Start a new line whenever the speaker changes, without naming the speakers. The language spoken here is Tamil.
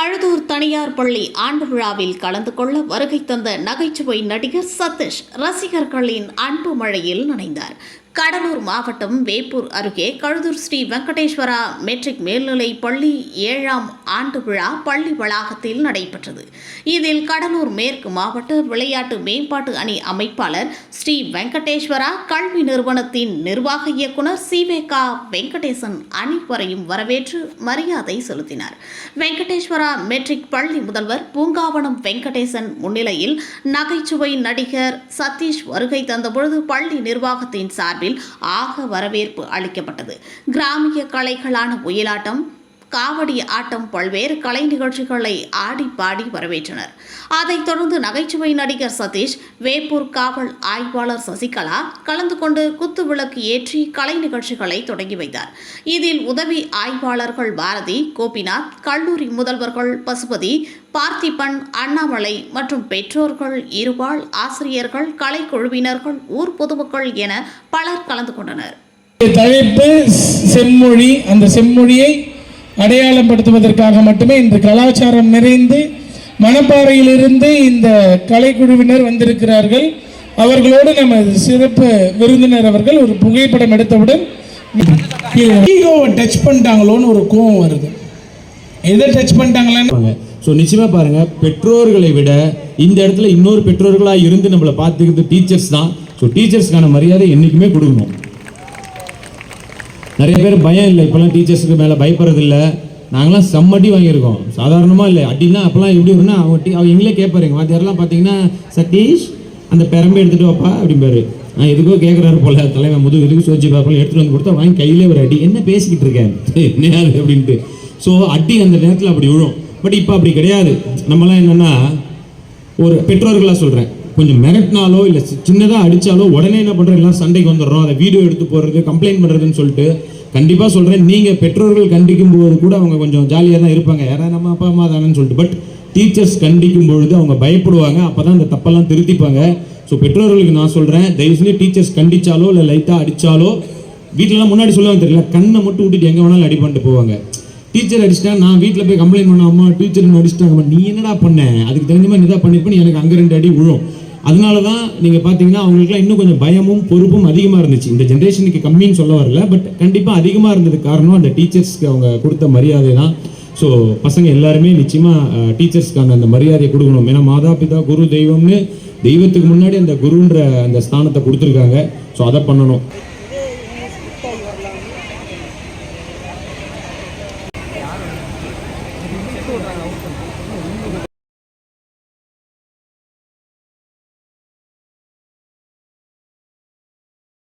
கழுதூர் தனியார் பள்ளி ஆண்டு விழாவில் கலந்து கொள்ள வருகை தந்த நகைச்சுவை நடிகர் சதீஷ் ரசிகர்களின் அன்பு மழையில் நனைந்தார். கடலூர் மாவட்டம் வேப்பூர் அருகே கழுதூர் ஸ்ரீ வெங்கடேஸ்வரா மெட்ரிக் மேல்நிலை பள்ளி ஏழாம் ஆண்டு விழா பள்ளி வளாகத்தில் நடைபெற்றது. இதில் கடலூர் மேற்கு மாவட்ட விளையாட்டு மேம்பாட்டு அணி அமைப்பாளர் ஸ்ரீ வெங்கடேஸ்வரா கல்வி நிறுவனத்தின் நிர்வாக இயக்குனர் சிவேகா வெங்கடேசன் அனைவரையும் வரவேற்று மரியாதை செலுத்தினார். வெங்கடேஸ்வரா மெட்ரிக் பள்ளி முதல்வர் பூங்காவனம் வெங்கடேசன் முன்னிலையில் நகைச்சுவை நடிகர் சதீஷ் வருகை தந்தபொழுது பள்ளி நிர்வாகத்தின் சார்பில் ஆக வரவேற்பு அளிக்கப்பட்டது. கிராமிய கலைகளான ஒயிலாட்டம் காவடி ஆட்டம் பல்வேறு கலை நிகழ்ச்சிகளை ஆடி பாடி வரவேற்றனர். அதைத் தொடர்ந்து நகைச்சுவை நடிகர் சதீஷ் வேப்பூர் காவல் ஆய்வாளர் சசிகலா கலந்து கொண்டு குத்து விளக்கு ஏற்றி கலை நிகழ்ச்சிகளை தொடங்கி வைத்தார். இதில் உதவி ஆய்வாளர்கள் பாரதி கோபிநாத் கல்லூரி முதல்வர்கள் பசுபதி பார்த்திபன் அண்ணாமலை மற்றும் பெற்றோர்கள் இருபால் ஆசிரியர்கள் கலைக்குழுவினர்கள் ஊர் பொதுமக்கள் என பலர் கலந்து கொண்டனர்.
தலைப்பு செம்மொழி அந்த செம்மொழியை அடையாளம் படுத்துவதற்காக மட்டுமே இந்த கலாச்சாரம் நிறைந்து மணப்பாறையிலிருந்து இந்த கலைக்குழுவினர் வந்திருக்கிறார்கள். அவர்களோடு நமது சிறப்பு விருந்தினர் அவர்கள் ஒரு புகைப்படம் எடுத்தவுடன் ஈகோவை டச் பண்ணிட்டாங்களோன்னு ஒரு கோவம் வருது. எதை டச் பண்ணிட்டாங்களேன்னு?
ஸோ நிச்சயமாக பாருங்கள் பெற்றோர்களை விட இந்த இடத்துல இன்னொரு பெற்றோர்களாக இருந்து நம்மளை பார்த்துக்கிறது டீச்சர்ஸ் தான். ஸோ டீச்சர்ஸ்க்கான மரியாதை என்றைக்குமே கொடுக்கணும். நிறைய பேர் பயம் இல்லை. இப்போல்லாம் டீச்சர்ஸுக்கு மேலே பயப்படுறது இல்லை. நாங்களாம் செம்மடி வாங்கியிருக்கோம். சாதாரணமாக இல்லை. அடிலாம் அப்போல்லாம் எப்படி வரும்னா அவங்க டீ அவங்க எங்களே கேட்பாரு. எங்கள் வாத்தியாரெலாம் பார்த்தீங்கன்னா சதீஷ் அந்த பெரம்பு எடுத்துகிட்டு வாப்பா அப்படிம்பாரு. நான் எதுக்கோ கேட்குறாரு போல. தலைவன் முதுகு எதுக்கு சோச்சி பார்ப்போம் எடுத்துகிட்டு வந்து கொடுத்தா வாங்கி கையிலே ஒரு அடி. என்ன பேசிக்கிட்டு இருக்கேன் என்ன அப்படின்ட்டு. ஸோ அடி அந்த நேரத்தில் அப்படி விழும். பட் இப்போ அப்படி கிடையாது. நம்மலாம் என்னென்னா ஒரு பெற்றோர்களாக சொல்கிறேன் கொஞ்சம் மிரட்டினாலோ இல்லை சின்னதாக அடித்தாலோ உடனே என்ன பண்ணுறோம் எல்லாம் சண்டைக்கு வந்துடுறோம். அதை வீடியோ எடுத்து போடுறது கம்ப்ளைண்ட் பண்ணுறதுன்னு சொல்லிட்டு கண்டிப்பாக சொல்கிறேன் நீங்கள் பெற்றோர்கள் கண்டிக்கும் போது கூட அவங்க கொஞ்சம் ஜாலியாக தான் இருப்பாங்க. யாராவது நம்ம அப்பா அம்மா தானேன்னு சொல்லிட்டு. பட் டீச்சர்ஸ் கண்டிக்கும் பொழுது அவங்க பயப்படுவாங்க. அப்போ தான் அந்த தப்பெல்லாம் திருத்திப்பாங்க. ஸோ பெற்றோர்களுக்கு நான் சொல்கிறேன் தயவு செஞ்சு டீச்சர்ஸ் கண்டிச்சாலோ இல்லை லைட்டாக அடித்தாலோ வீட்டிலலாம் முன்னாடி சொல்லுவாங்க தெரியல கண்ணை மட்டும் விட்டுட்டு எங்கே வேணாலும் அடி பண்ணிட்டு போவாங்க. டீச்சர் அடிச்சிட்டா நான் வீட்டில் போய் கம்ப்ளைண்ட் பண்ண அம்மா டீச்சர் அடிச்சிட்டாங்க நீ என்னடா பண்ண? அதுக்கு தெரிஞ்ச மாதிரி நீ பண்ணிருப்பேன் எனக்கு அங்கே ரெண்டு அடி விழும். அதனால தான் நீங்கள் பார்த்தீங்கன்னா அவங்களுக்குலாம் இன்னும் கொஞ்சம் பயமும் பொறுப்பும் அதிகமாக இருந்துச்சு. இந்த ஜென்ரேஷனுக்கு கம்மின்னு சொல்ல வரல பட் கண்டிப்பாக அதிகமாக இருந்தது காரணம் அந்த டீச்சர்ஸ்க்கு அவங்க கொடுத்த மரியாதை தான். ஸோ பசங்க எல்லாருமே நிச்சயமாக டீச்சர்ஸ்க்கான அந்த மரியாதையை கொடுக்கணும். ஏன்னா மாதா பிதா குரு தெய்வம்னு தெய்வத்துக்கு முன்னாடி அந்த குருன்ற அந்த ஸ்தானத்தை கொடுத்துருக்காங்க. ஸோ அதை பண்ணணும்.